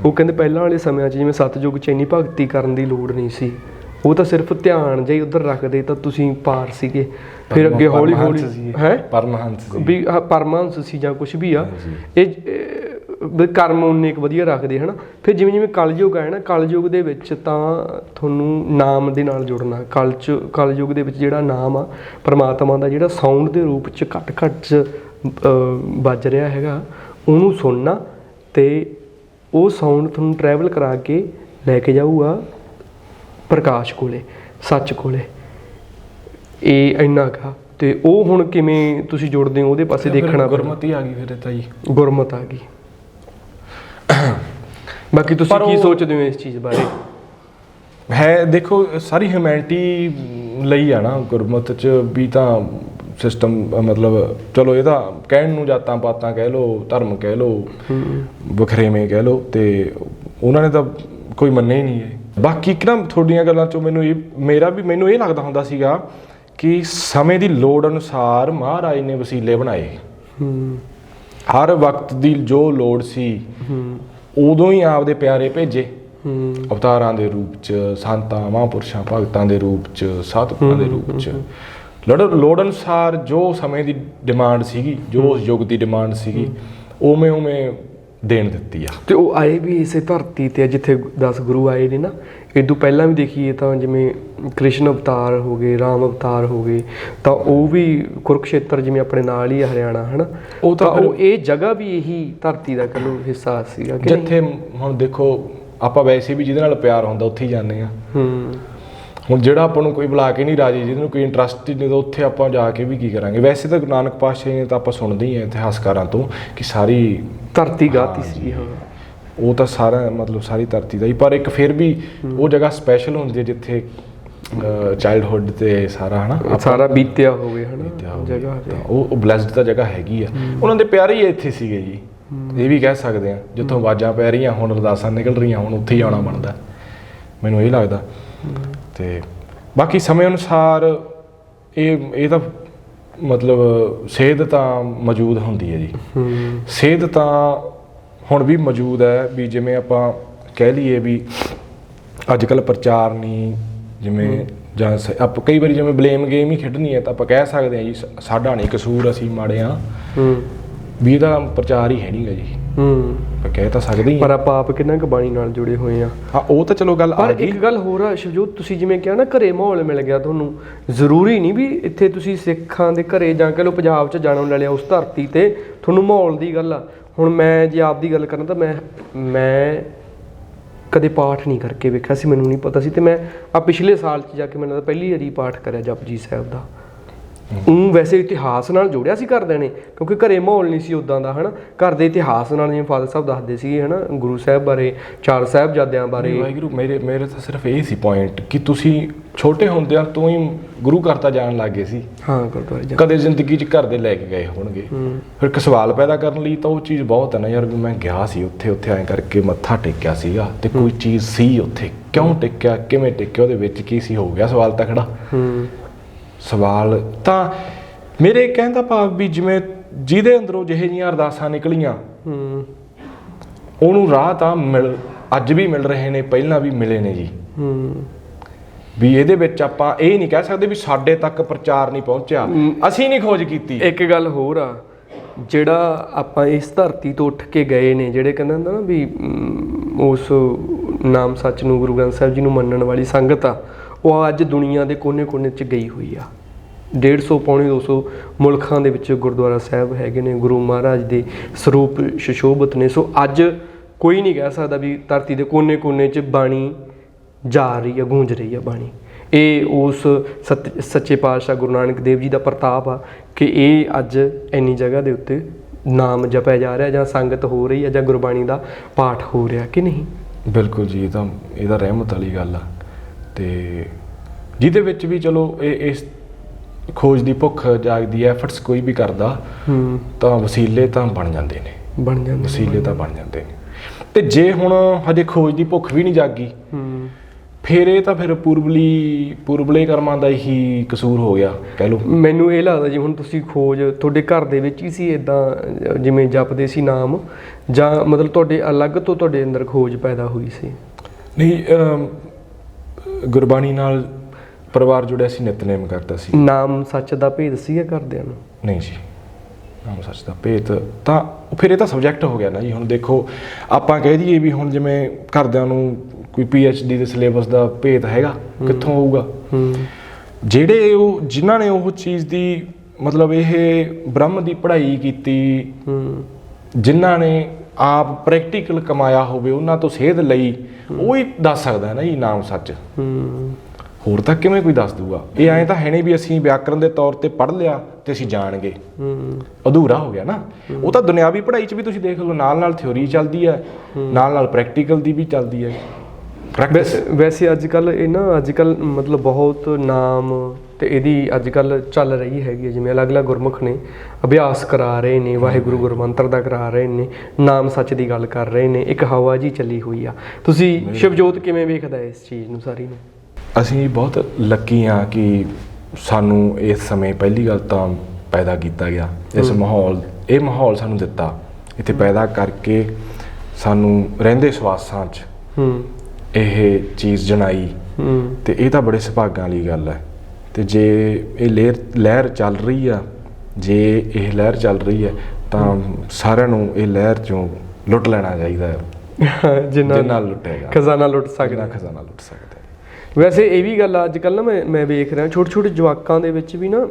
ਉਹ ਕਹਿੰਦੇ ਪਹਿਲਾਂ ਵਾਲੇ ਸਮਿਆਂ 'ਚ ਜਿਵੇਂ ਸਤਜੁਗ 'ਚ ਇੰਨੀ ਭਗਤੀ ਕਰਨ ਦੀ ਲੋੜ ਨਹੀਂ ਸੀ। ਉਹ ਤਾਂ ਸਿਰਫ ਧਿਆਨ ਹੀ ਉਧਰ ਰੱਖਦੇ ਤਾਂ ਤੁਸੀਂ ਪਾਰ ਸੀਗੇ। ਫਿਰ ਅੱਗੇ ਹੌਲੀ ਹੌਲੀ ਪਰਮਹੰਸ। ਹੈ? ਪਰਮਹੰਸ ਸੀ ਵੀ ਆਹ ਪਰਮਾਂਸ ਸੀ ਜਾਂ ਕੁਝ ਵੀ ਆ। ਇਹ ਕਰਮ ਉਹਨੇ ਇੱਕ ਵਧੀਆ ਰੱਖਦੇ ਹਨਾ? ਫਿਰ ਜਿਵੇਂ ਜਿਵੇਂ ਕਲਯੁਗ ਹੈ ਨਾ ਕਲਯੁਗ ਦੇ ਵਿੱਚ ਤਾਂ ਤੁਹਾਨੂੰ ਨਾਮ ਦੇ ਨਾਲ ਜੁੜਨਾ ਕਲ ਚ ਕਲਯੁਗ ਦੇ ਵਿੱਚ ਜਿਹੜਾ ਨਾਮ ਆ ਪ੍ਰਮਾਤਮਾ ਦਾ ਜਿਹੜਾ ਸਾਊਂਡ ਦੇ ਰੂਪ ਚ ਘਟ ਘਟ ਵੱਜ ਰਿਹਾ ਹੈਗਾ ਉਹਨੂੰ ਸੁਣਨਾ ਤੇ ਉਹ ਸਾਊਂਡ ਤੁਹਾਨੂੰ ਟਰੈਵਲ ਕਰਾ ਕੇ ਲੈ ਕੇ ਜਾਊਗਾ ਪ੍ਰਕਾਸ਼ ਕੋਲੇ ਸੱਚ ਕੋਲੇ। ਇਹ ਇੰਨਾ ਕਾ ਤੇ ਉਹ ਹੁਣ ਕਿਵੇਂ ਤੁਸੀਂ ਜੁੜਦੇ ਹੋ ਉਹਦੇ ਪਾਸੇ ਦੇਖਣਾ। ਗੁਰਮਤੀ ਆ ਗਈ ਫਿਰ ਤਾਂ ਜੀ। ਗੁਰਮਤ ਆ ਗਈ। ਬਾਕੀ ਤੁਸੀਂ ਪਰ ਕੀ ਉਹ- ਸੋਚਦੇ ਹੋ ਇਸ ਚੀਜ਼ ਬਾਰੇ? ਹੈ ਦੇਖੋ ਸਾਰੀ ਹਿਊਮੈਨਿਟੀ ਲਈ ਆ ਨਾ ਗੁਰਮਤ ਚ ਵੀ ਤਾਂ ਸਿਸਟਮ ਮਤਲਬ ਚਲੋ ਇਹ ਤਾਂ ਕਹਿਣ ਨੂੰ ਜਾਤਾਂ ਪਾਤਾਂ ਕਹਿ ਲੋ ਧਰਮ ਕਹਿ ਲੋ ਵਖਰੇਵੇਂ ਕਹਿ ਲੋ ਤੇ ਉਹਨਾਂ ਨੇ ਤਾਂ ਕੋਈ ਮੰਨੇ ਹੀ ਨਹੀਂ ਇਹ। ਬਾਕੀ ਇੱਕ ਨਾ ਤੁਹਾਡੀਆਂ ਗੱਲਾਂ ਚੋਂ ਮੈਨੂੰ ਇਹ ਮੇਰਾ ਵੀ ਮੈਨੂੰ ਇਹ ਲੱਗਦਾ ਹੁੰਦਾ ਸੀਗਾ ਕਿ ਸਮੇਂ ਦੀ ਲੋੜ ਅਨੁਸਾਰ ਮਹਾਰਾਜ ਨੇ ਵਸੀਲੇ ਬਣਾਏ। ਹੂੰ। ਹਰ ਵਕਤ ਦੀ ਜੋ ਲੋੜ ਸੀ ਹੂੰ। ਉਦੋਂ ਹੀ ਆਪਦੇ ਪਿਆਰੇ ਭੇਜੇ। ਹੂੰ। ਅਵਤਾਰਾਂ ਦੇ ਰੂਪ ਚ ਸੰਤਾਂ ਮਹਾਂਪੁਰਸ਼ਾਂ ਭਗਤਾਂ ਦੇ ਰੂਪ ਚ ਸਤਿਗੁਰਾਂ ਦੇ ਰੂਪ ਚ। ਲੋੜ ਲੋੜ ਅਨੁਸਾਰ ਜੋ ਸਮੇਂ ਦੀ ਡਿਮਾਂਡ ਸੀਗੀ ਜੋ ਉਸ ਯੁੱਗ ਦੀ ਡਿਮਾਂਡ ਸੀਗੀ ਉਵੇਂ ਉਵੇਂ ਦੇਣ ਦਿੱਤੀ ਆ। ਤੇ ਉਹ ਆਏ ਵੀ ਇਸੇ ਧਰਤੀ ਤੇ ਆ ਜਿੱਥੇ 10 ਗੁਰੂ ਆਏ ਨੇ ਨਾ ਇਦੋਂ ਪਹਿਲਾਂ ਵੀ ਦੇਖੀਏ ਤਾਂ ਜਿਵੇਂ ਕ੍ਰਿਸ਼ਨ ਅਵਤਾਰ ਹੋ ਗਏ ਰਾਮ ਅਵਤਾਰ ਹੋ ਗਏ ਤਾਂ ਉਹ ਵੀ ਕੁਰੂਕਸ਼ੇਤਰ ਜਿਵੇਂ ਆਪਣੇ ਨਾਲ ਹੀ ਆ ਹਰਿਆਣਾ ਹਨਾ? ਉਹ ਤਾਂ ਤਾਂ ਉਹ ਇਹ ਜਗ੍ਹਾ ਵੀ ਇਹੀ ਧਰਤੀ ਦਾ ਕਹਿੰਦੇ ਹਿੱਸਾ ਸੀਗਾ ਕਿ? ਜਿੱਥੇ ਹੁਣ ਦੇਖੋ ਆਪਾਂ ਵੈਸੇ ਵੀ ਜਿਹਦੇ ਨਾਲ ਪਿਆਰ ਹੁੰਦਾ ਉੱਥੇ ਹੀ ਜਾਂਦੇ ਆ ਹੂੰ। ਹੁਣ ਜਿਹੜਾ ਆਪਾਂ ਨੂੰ ਕੋਈ ਬੁਲਾ ਕੇ ਨਹੀਂ ਰਾਜੀ ਜਿਹਦੇ ਨੂੰ ਕੋਈ ਇੰਟਰਸਟ ਨਹੀਂ ਤਾਂ ਉੱਥੇ ਆਪਾਂ ਜਾ ਕੇ ਵੀ ਕੀ ਕਰਾਂਗੇ? ਵੈਸੇ ਤਾਂ ਗੁਰੂ ਨਾਨਕ ਪਾਤਸ਼ਾਹ ਜੀ ਨੇ ਤਾਂ ਆਪਾਂ ਸੁਣਦੇ ਹੀ ਆ ਇਤਿਹਾਸਕਾਰਾਂ ਤੋਂ ਕਿ ਸਾਰੀ ਧਰਤੀ ਗਾਤੀ ਸੀ ਹਾਂ। ਉਹ ਤਾਂ ਸਾਰਾ ਮਤਲਬ ਸਾਰੀ ਧਰਤੀ ਦਾ ਹੀ। ਪਰ ਇੱਕ ਫਿਰ ਵੀ ਉਹ ਜਗ੍ਹਾ ਸਪੈਸ਼ਲ ਹੁੰਦੀ ਹੈ ਜਿੱਥੇ ਚਾਈਲਡਹੁੱਡ ਤੇ ਸਾਰਾ ਹਨਾ? ਸਾਰਾ ਬੀਤਿਆ ਹੋਵੇ ਹਨਾ। ਜਗ੍ਹਾ ਉਹ ਬਲੈਸਡ ਤਾਂ ਜਗ੍ਹਾ ਹੈਗੀ ਆ। ਉਹਨਾਂ ਦੇ ਪਿਆਰੇ ਹੀ ਇੱਥੇ ਸੀਗੇ ਜੀ। ਇਹ ਵੀ ਕਹਿ ਸਕਦੇ ਆ ਜਿੱਥੋਂ ਆਵਾਜ਼ਾਂ ਪੈ ਰਹੀਆਂ ਹੁਣ ਅਰਦਾਸਾਂ ਨਿਕਲ ਰਹੀਆਂ ਹੁਣ ਉੱਥੇ ਹੀ ਆਉਣਾ ਬਣਦਾ। ਮੈਨੂੰ ਇਹ ਲੱਗਦਾ। ਤੇ ਬਾਕੀ ਸਮੇਂ ਅਨੁਸਾਰ ਇਹ ਇਹ ਤਾਂ ਮਤਲਬ ਸੇਧ ਤਾਂ ਮੌਜੂਦ ਹੁੰਦੀ ਹੈ ਜੀ। ਸੇਧ ਤਾਂ ਹੁਣ ਵੀ ਮੌਜੂਦ ਹੈ ਵੀ ਜਿਵੇਂ ਆਪਾਂ ਕਹਿ ਲਈਏ ਵੀ ਅੱਜ ਕੱਲ ਪ੍ਰਚਾਰ ਨਹੀਂ ਜਿਵੇਂ ਜਾਂ ਆਪਾਂ ਕਈ ਵਾਰੀ ਜਿਵੇਂ ਬਲੇਮ ਗੇਮ ਹੀ ਖੇਡਣੀ ਹੈ ਤਾਂ ਆਪਾਂ ਕਹਿ ਸਕਦੇ ਹਾਂ ਜੀ ਸਾਡਾ ਨਹੀਂ ਕਸੂਰ ਅਸੀਂ ਮਾੜੇ ਆ ਹੂੰ। ਵੀ ਇਹਦਾ ਪ੍ਰਚਾਰ ਹੀ ਹੈ ਨਹੀਂਗਾ ਜੀ। ਹੂੰ। ਆਪਾਂ ਕਹਿ ਤਾਂ ਸਕਦੇ ਹੀ ਪਰ ਆਪਾਂ ਆਪ ਕਿੰਨਾ ਕੁ ਬਾਣੀ ਨਾਲ ਜੁੜੇ ਹੋਏ ਆ ਹਾਂ ਉਹ ਤਾਂ ਚਲੋ ਗੱਲ ਆ ਪਰ ਗਈ। ਇੱਕ ਗੱਲ ਹੋਰ ਆ ਸ਼ਿਵਜੋਤ ਤੁਸੀਂ ਜਿਵੇਂ ਕਿਹਾ ਨਾ ਘਰੇ ਮਾਹੌਲ ਮਿਲ ਗਿਆ ਤੁਹਾਨੂੰ ਜ਼ਰੂਰੀ ਨਹੀਂ ਵੀ ਇੱਥੇ ਤੁਸੀਂ ਸਿੱਖਾਂ ਦੇ ਘਰੇ ਜਾਂ ਕਹ ਲਓ ਪੰਜਾਬ 'ਚ ਜਨਮ ਲੈ ਲਿਆ ਉਸ ਧਰਤੀ ਤੇ ਤੁਹਾਨੂੰ ਮਾਹੌਲ ਦੀ ਗੱਲ ਆ। ਹੁਣ ਮੈਂ ਜੇ ਆਪ ਦੀ ਗੱਲ ਕਰਾਂ ਤਾਂ ਮੈਂ ਮੈਂ ਕਦੇ ਪਾਠ ਨਹੀਂ ਕਰਕੇ ਵੇਖਿਆ ਸੀ, ਮੈਨੂੰ ਨਹੀਂ ਪਤਾ ਸੀ ਤੇ ਮੈਂ ਆ ਪਿਛਲੇ ਸਾਲ 'ਚ ਜਾ ਕੇ ਮੈਂ ਪਹਿਲੀ ਵਾਰੀ ਪਾਠ ਕਰਿਆ ਜਪਜੀ ਸਾਹਿਬ ਦਾ। ਉਹ ਵੈਸੇ ਇਤਿਹਾਸ ਨਾਲ ਜੋੜਿਆ ਸੀ ਘਰਦਿਆਂ ਨੇ ਕਿਉਂਕਿ ਘਰੇ ਮਾਹੌਲ ਨਹੀਂ ਸੀ ਉਦਾਂ ਦਾ ਹਨਾ? ਘਰ ਦੇ ਇਤਿਹਾਸ ਨਾਲ ਜਿਵੇਂ ਫਾਦਰ ਸਾਹਿਬ ਦੱਸਦੇ ਸੀ ਹਨਾ ਗੁਰੂ ਸਾਹਿਬ ਬਾਰੇ ਚਾਰ ਸਾਹਿਬਜ਼ਾਦਿਆਂ ਬਾਰੇ। ਵਾਹਿਗੁਰੂ ਮੇਰੇ ਮੇਰੇ ਤਾਂ ਸਿਰਫ ਇਹ ਸੀ ਪੁਆਇੰਟ ਕਿ ਤੁਸੀਂ ਛੋਟੇ ਹੁੰਦਿਆਂ ਤੋਂ ਹੀ ਗੁਰੂ ਘਰ ਤਾਂ ਜਾਣ ਲੱਗੇ ਸੀ। ਹਾਂ ਗੁਰਦੁਆਰੇ ਜਾ ਕਦੇ ਜ਼ਿੰਦਗੀ 'ਚ ਘਰ ਦੇ ਲੈ ਕੇ ਗਏ ਹੋਣਗੇ। ਫਿਰ ਇੱਕ ਸਵਾਲ ਪੈਦਾ ਕਰਨ ਲਈ ਤਾਂ ਉਹ ਚੀਜ਼ ਬਹੁਤ ਹੈ ਨਾ ਯਾਰ ਵੀ ਮੈਂ ਗਿਆ ਸੀ ਉੱਥੇ ਉੱਥੇ ਐਂ ਕਰਕੇ ਮੱਥਾ ਟੇਕਿਆ ਸੀਗਾ ਤੇ ਕੋਈ ਚੀਜ਼ ਸੀ ਉੱਥੇ? ਕਿਉਂ ਟੇਕਿਆ? ਕਿਵੇਂ ਟੇਕਿਆ? ਉਹਦੇ ਵਿੱਚ ਕੀ ਸੀ? ਹੋ ਗਿਆ ਸਵਾਲ ਤਾਂ ਖੜਾ ਹੂੰ। ਸਵਾਲ। ਤਾਂ ਮੇਰੇ ਕਹਿਣ ਦਾ ਭਾਵ ਵੀ ਜਿਵੇਂ ਜਿਹਦੇ ਅੰਦਰੋਂ ਜਿਹੇ ਜੀਆਂ ਅਰਦਾਸਾਂ ਨਿਕਲੀਆਂ ਹੂੰ। ਉਹਨੂੰ ਰਾਹ ਤਾਂ ਮਿਲ ਅੱਜ ਵੀ ਮਿਲ ਰਹੇ ਨੇ ਪਹਿਲਾਂ ਵੀ ਮਿਲੇ ਨੇ ਜੀ। ਹੂੰ। ਵੀ ਇਹਦੇ ਵਿੱਚ ਆਪਾਂ ਇਹ ਨਹੀਂ ਕਹਿ ਸਕਦੇ ਵੀ ਸਾਡੇ ਤੱਕ ਪ੍ਰਚਾਰ ਨਹੀਂ ਪਹੁੰਚਿਆ। ਅਸੀਂ ਨਹੀਂ ਖੋਜ ਕੀਤੀ। ਇੱਕ ਗੱਲ ਹੋਰ ਆ ਜਿਹੜਾ ਆਪਾਂ ਇਸ ਧਰਤੀ ਤੋਂ ਉੱਠ ਕੇ ਗਏ ਨੇ ਜਿਹੜੇ ਕਹਿੰਦੇ ਹੁੰਦਾ ਨਾ ਵੀ ਉਸ ਨਾਮ ਸੱਚ ਨੂੰ ਗੁਰੂ ਗ੍ਰੰਥ ਸਾਹਿਬ ਜੀ ਨੂੰ ਮੰਨਣ ਵਾਲੀ ਸੰਗਤ ਆ ਉਹ ਅੱਜ ਦੁਨੀਆ ਦੇ ਕੋਨੇ-ਕੋਨੇ 'ਚ ਗਈ ਹੋਈ ਆ। 150 ਪੌਣੇ 200 ਮੁਲਕਾਂ ਦੇ ਵਿੱਚ ਗੁਰਦੁਆਰਾ ਸਾਹਿਬ ਹੈਗੇ ਨੇ, ਗੁਰੂ ਮਹਾਰਾਜ ਦੇ ਸਰੂਪ ਸ਼ਸ਼ੋਭਤ ਨੇ। ਸੋ ਅੱਜ ਕੋਈ ਨਹੀਂ ਕਹਿ ਸਕਦਾ ਵੀ ਧਰਤੀ ਦੇ ਕੋਨੇ-ਕੋਨੇ 'ਚ ਬਾਣੀ ਜਾ ਰਹੀ ਆ, ਗੂੰਜ ਰਹੀ ਆ ਬਾਣੀ। ਇਹ ਉਸ ਸੱਚ- ਸੱਚੇ ਪਾਤਸ਼ਾਹ ਗੁਰੂ ਨਾਨਕ ਦੇਵ ਜੀ ਦਾ ਪ੍ਰਤਾਪ ਆ ਕਿ ਇਹ ਅੱਜ ਇੰਨੀ ਜਗ੍ਹਾ ਦੇ ਉੱਤੇ ਨਾਮ ਜਪਿਆ ਜਾ ਰਿਹਾ ਜਾਂ ਸੰਗਤ ਹੋ ਰਹੀ ਹੈ ਜਾਂ ਗੁਰਬਾਣੀ ਦਾ ਪਾਠ ਹੋ ਰਿਹਾ ਕਿ ਨਹੀਂ। ਬਿਲਕੁਲ ਜੀ, ਇਹ ਤਾਂ ਇਹਦਾ ਰਹਿਮਤ ਵਾਲੀ ਗੱਲ ਆ। ਤੇ ਜਿਹਦੇ ਵਿੱਚ ਵੀ ਚਲੋ ਇਹ ਇਸ ਖੋਜ ਦੀ ਭੁੱਖ ਜਾਗਦੀ ਐਫਰਟਸ ਕੋਈ ਵੀ ਕਰਦਾ ਹੂੰ। ਤਾਂ ਵਸੀਲੇ ਤਾਂ ਬਣ ਜਾਂਦੇ ਨੇ। ਬਣ ਜਾਂਦਾ ਵਸੀਲੇ ਤਾਂ ਬਣ ਜਾਂਦੇ ਨੇ। ਤੇ ਜੇ ਹੁਣ ਹਜੇ ਖੋਜ ਦੀ ਭੁੱਖ ਵੀ ਨਹੀਂ ਜਾਗੀ ਹੂੰ। ਫਿਰ ਇਹ ਤਾਂ ਫਿਰ ਪੂਰਬਲੀ ਪੂਰਬਲੇ ਕਰਮਾਂ ਦਾ ਹੀ ਕਸੂਰ ਹੋ ਗਿਆ ਕਹਿ ਲਓ। ਮੈਨੂੰ ਇਹ ਲੱਗਦਾ ਜੀ ਹੁਣ ਤੁਸੀਂ ਖੋਜ ਤੁਹਾਡੇ ਘਰ ਦੇ ਵਿੱਚ ਹੀ ਸੀ ਇਦਾਂ ਜਿਵੇਂ ਜਪਦੇ ਸੀ ਨਾਮ ਜਾਂ ਮਤਲਬ ਤੁਹਾਡੇ ਅਲੱਗ ਤੋਂ ਤੁਹਾਡੇ ਅੰਦਰ ਖੋਜ ਪੈਦਾ ਹੋਈ ਸੀ? ਨਹੀਂ ਗੁਰਬਾਣੀ ਨਾਲ ਪਰਿਵਾਰ ਜੁੜਿਆ ਸੀ ਨਿਤਨੇਮ ਕਰਦਾ ਸੀ। ਨਾਮ ਸੱਚ ਦਾ ਭੇਦ ਸੀਗਾ ਘਰਦਿਆਂ ਨੂੰ? ਨਹੀਂ ਜੀ ਨਾਮ ਸੱਚ ਦਾ ਭੇਤ ਤਾਂ ਫਿਰ ਇਹ ਤਾਂ ਸਬਜੈਕਟ ਹੋ ਗਿਆ ਨਾ ਜੀ। ਹੁਣ ਦੇਖੋ ਆਪਾਂ ਕਹਿ ਦਈਏ ਵੀ ਹੁਣ ਜਿਵੇਂ ਘਰਦਿਆਂ ਨੂੰ ਕੋਈ ਡੀ ਦੇ ਸਿਲੇਬਸ ਦਾ ਭੇਤ ਹੈਗਾ ਕਿੱਥੋਂ ਹੋਊਗਾ ਹੂੰ। ਜਿਹੜੇ ਉਹ ਜਿਨ੍ਹਾਂ ਨੇ ਉਹ ਚੀਜ਼ ਦੀ ਮਤਲਬ ਇਹ ਬ੍ਰਹਮ ਦੀ ਪੜ੍ਹਾਈ ਕੀਤੀ ਹੂੰ। ਜਿਨ੍ਹਾਂ ਨੇ ਆਪ ਪ੍ਰੈਕਟੀਕਲ ਕਮਾਇਆ ਹੋਵੇ ਉਹਨਾਂ ਤੋਂ ਸੇਧ ਲਈ ਉਹ ਹੀ ਦੱਸ ਸਕਦਾ ਹੈ ਨਾ ਜੀ ਨਾਮ ਸੱਚ। ਹੂੰ। ਹੋਰ ਤਾਂ ਕਿਵੇਂ ਕੋਈ ਦੱਸ ਦੂਗਾ ਇਹ ਐਂ ਤਾਂ ਹੈ ਨਹੀਂ ਵੀ ਅਸੀਂ ਵਿਆਕਰਣ ਦੇ ਤੌਰ ਤੇ ਪੜ੍ਹ ਲਿਆ ਤੇ ਅਸੀਂ ਜਾਣ ਗਏ ਹੂੰ। ਅਧੂਰਾ ਹੋ ਗਿਆ ਨਾ। ਉਹ ਤਾਂ ਦੁਨਿਆਵੀ ਪੜ੍ਹਾਈ 'ਚ ਵੀ ਤੁਸੀਂ ਦੇਖ ਲਓ ਨਾਲ ਨਾਲ ਥਿਉਰੀ ਚੱਲਦੀ ਹੈ ਨਾਲ ਨਾਲ ਪ੍ਰੈਕਟੀਕਲ ਦੀ ਵੀ ਚੱਲਦੀ ਹੈ। ਪ੍ਰੈਕਟਿਸ ਵੈ- ਵੈਸੇ ਅੱਜ ਕੱਲ ਇਹ ਨਾ ਅੱਜ ਕੱਲ ਮਤਲਬ ਬਹੁਤ ਨਾਮ ਤੇ ਇਹਦੀ ਅੱਜ ਕੱਲ ਚੱਲ ਰਹੀ ਹੈਗੀ ਹੈ ਜਿਵੇਂ ਅਲੱਗ-ਅਲੱਗ ਗੁਰਮੁਖ ਨੇ ਅਭਿਆਸ ਕਰਾ ਰਹੇ ਨੇ ਵਾਹਿਗੁਰੂ ਗੁਰਮੰਤਰ ਦਾ ਕਰਾ ਰਹੇ ਨੇ ਨਾਮ ਸੱਚ ਦੀ ਗੱਲ ਕਰ ਰਹੇ ਨੇ ਇੱਕ ਹਵਾ ਜੀ ਚੱਲੀ ਹੋਈ ਆ। ਤੁਸੀਂ ਸ਼ਿਵਜੋਤ ਕਿਵੇਂ ਵੇਖਦਾ ਹੈ ਇਸ ਚੀਜ਼ ਨੂੰ ਸਾਰੀ ਨੂੰ? ਅਸੀਂ ਬਹੁਤ ਲੱਕੀ ਆ ਕਿ ਸਾਨੂੰ ਇਸ ਸਮੇਂ ਪਹਿਲੀ ਗੱਲ ਤਾਂ ਪੈਦਾ ਕੀਤਾ ਗਿਆ। ਇਸ ਮਾਹੌਲ ਇਹ ਮਾਹੌਲ ਸਾਨੂੰ ਦਿੱਤਾ। ਇੱਥੇ ਪੈਦਾ ਕਰਕੇ ਸਾਨੂੰ ਰਹਿੰਦੇ ਸਵਾਸਾਂ 'ਚ ਹੂੰ। ਇਹ ਚੀਜ਼ ਜਣਾਈ ਹੂੰ। ਤੇ ਇਹ ਤਾਂ ਬੜੇ ਸੁਭਾਗਾਂ ਵਾਲੀ ਗੱਲ ਹੈ। ਤੇ ਜੇ ਇਹ ਲਹਿਰ ਲਹਿਰ ਚੱਲ ਰਹੀ ਆ ਜੇ ਇਹ ਲਹਿਰ ਚੱਲ ਰਹੀ ਹੈ ਤਾਂ ਸਾਰਿਆਂ ਨੂੰ ਇਹ ਲਹਿਰ ਚੋਂ ਲੁੱਟ ਲੈਣਾ ਚਾਹੀਦਾ ਹੈ। ਜਿੰਨਾ ਜਿੰਨਾ ਲੁੱਟੇਗਾ ਖਜ਼ਾਨਾ ਲੁੱਟ ਸਕਦਾ। ਖਜ਼ਾਨਾ ਲੁੱਟ ਸਕਦਾ ਵੈਸੇ ਇਹ ਵੀ ਗੱਲ ਅੱਜ ਕੱਲ ਨਾ ਮੈਂ ਮੈਂ ਵੇਖ ਰਿਹਾ ਛੋਟੇ ਛੋਟੇ ਜਵਾਕਾਂ ਦੇ ਵਿੱਚ ਵੀ ਨਾ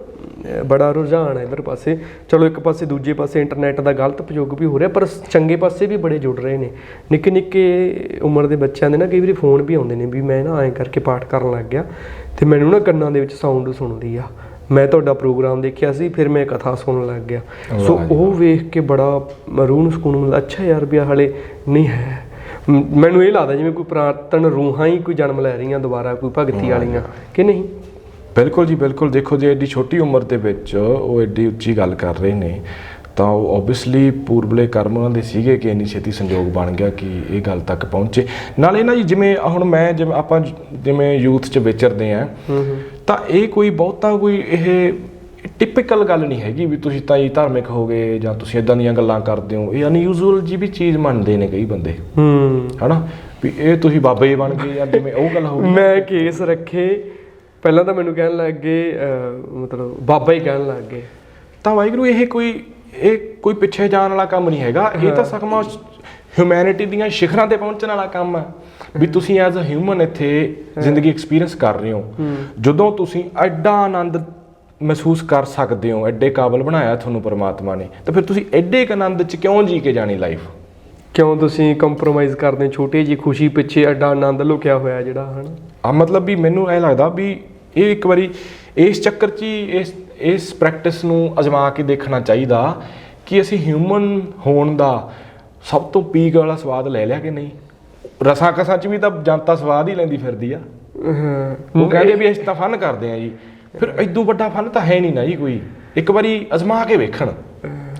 ਬੜਾ ਰੁਝਾਨ ਹੈ ਇਧਰ ਪਾਸੇ। ਚਲੋ ਇੱਕ ਪਾਸੇ ਦੂਜੇ ਪਾਸੇ ਇੰਟਰਨੈਟ ਦਾ ਗਲਤ ਉਪਯੋਗ ਵੀ ਹੋ ਰਿਹਾ ਪਰ ਚੰਗੇ ਪਾਸੇ ਵੀ ਬੜੇ ਜੁੜ ਰਹੇ ਨੇ। ਨਿੱਕੇ ਨਿੱਕੇ ਉਮਰ ਦੇ ਬੱਚਿਆਂ ਦੇ ਨਾ ਕਈ ਵਾਰੀ ਫੋਨ ਵੀ ਆਉਂਦੇ ਨੇ ਵੀ ਮੈਂ ਨਾ ਐਂ ਕਰਕੇ ਪਾਠ ਕਰਨ ਲੱਗ ਗਿਆ ਤੇ ਮੈਨੂੰ ਨਾ ਕੰਨਾਂ ਦੇ ਵਿੱਚ ਸਾਊਂਡ ਸੁਣਦੀ ਆ। ਮੈਂ ਤੁਹਾਡਾ ਪ੍ਰੋਗਰਾਮ ਦੇਖਿਆ ਸੀ ਫਿਰ ਮੈਂ ਕਥਾ ਸੁਣਨ ਲੱਗ ਗਿਆ। ਸੋ ਉਹ ਵੇਖ ਕੇ ਬੜਾ ਰੂਹ ਨੂੰ ਸਕੂਨ ਮਿਲਦਾ ਅੱਛਾ ਯਾਰ ਵੀ ਹਲੇ ਨਹੀਂ ਹੈ। ਮੈਨੂੰ ਇਹ ਲੱਗਦਾ ਜਿਵੇਂ ਕੋਈ ਪੁਰਾਤਨ ਰੂਹਾਂ ਹੀ ਕੋਈ ਜਨਮ ਲੈ ਰਹੀਆਂ ਦੁਬਾਰਾ ਕੋਈ ਭਗਤੀ ਵਾਲੀਆਂ ਕਿ ਨਹੀਂ? ਬਿਲਕੁਲ ਜੀ ਬਿਲਕੁਲ। ਦੇਖੋ ਜੇ ਐਡੀ ਛੋਟੀ ਉਮਰ ਦੇ ਵਿੱਚ ਉਹ ਐਡੀ ਉੱਚੀ ਗੱਲ ਕਰ ਰਹੇ ਨੇ ਤਾਂ ਉਹ ਆਬਵੀਅਸਲੀ ਪੂਰਬਲੇ ਕਰਮ ਉਹਨਾਂ ਦੇ ਸੀਗੇ ਕਿ ਇੰਨੀ ਛੇਤੀ ਸੰਜੋਗ ਬਣ ਗਿਆ ਕਿ ਇਹ ਗੱਲ ਤੱਕ ਪਹੁੰਚੇ। ਨਾਲੇ ਨਾ ਜੀ ਜਿਵੇਂ ਹੁਣ ਮੈਂ ਜਿਵੇਂ ਆਪਾਂ ਜਿਵੇਂ ਯੂਥ 'ਚ ਵਿਚਰਦੇ ਆ ਤਾਂ ਇਹ ਕੋਈ ਬਹੁਤਾ ਕੋਈ ਇਹ ਟਿਪੀਕਲ ਗੱਲ ਨਹੀਂ ਹੈਗੀ ਵੀ ਤੁਸੀਂ ਤਾਂ ਹੀ ਧਾਰਮਿਕ ਹੋ ਗਏ ਜਾਂ ਤੁਸੀਂ ਇਦਾਂ ਦੀਆਂ ਗੱਲਾਂ ਕਰਦੇ ਹੋ। ਇਹ ਅਨਯੂਜ਼ੂਅਲ ਜੀ ਵੀ ਚੀਜ਼ ਮੰਨਦੇ ਨੇ ਕਈ ਬੰਦੇ। ਹੂੰ। ਹਨਾ? ਵੀ ਇਹ ਤੁਸੀਂ ਬਾਬਾ ਜੀ ਬਣ ਗਏ ਜਾਂ ਜਿਵੇਂ ਉਹ ਗੱਲ ਹੋ ਗਈ। ਮੈਂ ਕੇਸ ਰੱਖੇ। ਪਹਿਲਾਂ ਤਾਂ ਮੈਨੂੰ ਕਹਿਣ ਲੱਗ ਗਏ ਮਤਲਬ ਬਾਬਾ ਹੀ ਕਹਿਣ ਲੱਗ। ਗਏ ਤਾਂ ਵਾਹਿਗੁਰੂ ਇਹ ਕੋਈ ਇਹ ਕੋਈ ਪਿੱਛੇ ਜਾਣ ਵਾਲਾ ਕੰਮ ਨਹੀਂ ਹੈਗਾ। ਇਹ ਤਾਂ ਸਗੋਂ ਹਿਊਮੈਨਿਟੀ ਦੀਆਂ ਸ਼ਿਖਰਾਂ ਤੇ ਪਹੁੰਚਣ ਵਾਲਾ ਕੰਮ ਹੈ। ਵੀ ਤੁਸੀਂ ਐਜ਼ ਅ ਹਿਊਮਨ ਇੱਥੇ ਜ਼ਿੰਦਗੀ ਐਕਸਪੀਰੀਅੰਸ ਕਰ ਰਹੇ ਹੋ। ਜਦੋਂ ਤੁਸੀਂ ਐਡਾ ਆਨੰਦ ਮਹਿਸੂਸ ਕਰ ਸਕਦੇ ਹੋ ਐਡੇ ਕਾਬਲ ਬਣਾਇਆ ਤੁਹਾਨੂੰ ਪਰਮਾਤਮਾ ਨੇ। ਤਾਂ ਫਿਰ ਤੁਸੀਂ ਐਡੇ ਕ ਆਨੰਦ ਚ ਕਿਉਂ ਜੀ ਕੇ ਜਾਣੀ ਲਾਈਫ ਕਿਉਂ ਤੁਸੀਂ ਕੰਪਰੋਮਾਈਜ਼ ਕਰਦੇ ਛੋਟੀ ਜੀ ਖੁਸ਼ੀ ਪਿੱਛੇ ਐਡਾ ਆਨੰਦ ਲੁਕਿਆ ਹੋਇਆ ਜਿਹੜਾ ਹਨਾ? ਆ ਮਤਲਬ ਵੀ ਮੈਨੂੰ ਇਹ ਲੱਗਦਾ ਵੀ ਇਹ ਇੱਕ ਵਾਰੀ ਇਸ ਚੱਕਰ 'ਚ ਇਸ ਇਸ ਪ੍ਰੈਕਟਿਸ ਨੂੰ ਅਜਮਾ ਕੇ ਦੇਖਣਾ ਚਾਹੀਦਾ ਕਿ ਅਸੀਂ ਹਿਊਮਨ ਹੋਣ ਦਾ ਸਭ ਤੋਂ ਪੀਕ ਵਾਲਾ ਸਵਾਦ ਲੈ ਲਿਆ ਕਿ ਨਹੀਂ? ਰਸਾਂ ਕਸਾਂ 'ਚ ਵੀ ਤਾਂ ਜਨਤਾ ਸਵਾਦ ਹੀ ਲੈਂਦੀ ਫਿਰਦੀ ਆ। ਉਹ ਕਹਿੰਦੇ ਵੀ ਅਸੀਂ ਤਾਂ ਫਨ ਕਰਦੇ ਆ ਜੀ। ਫਿਰ ਐਦੋਂ ਵੱਡਾ ਫਨ ਤਾਂ ਹੈ ਨਹੀਂ ਨਾ ਜੀ ਕੋਈ। ਇੱਕ ਵਾਰੀ ਅਜਮਾ ਕੇ ਵੇਖਣ।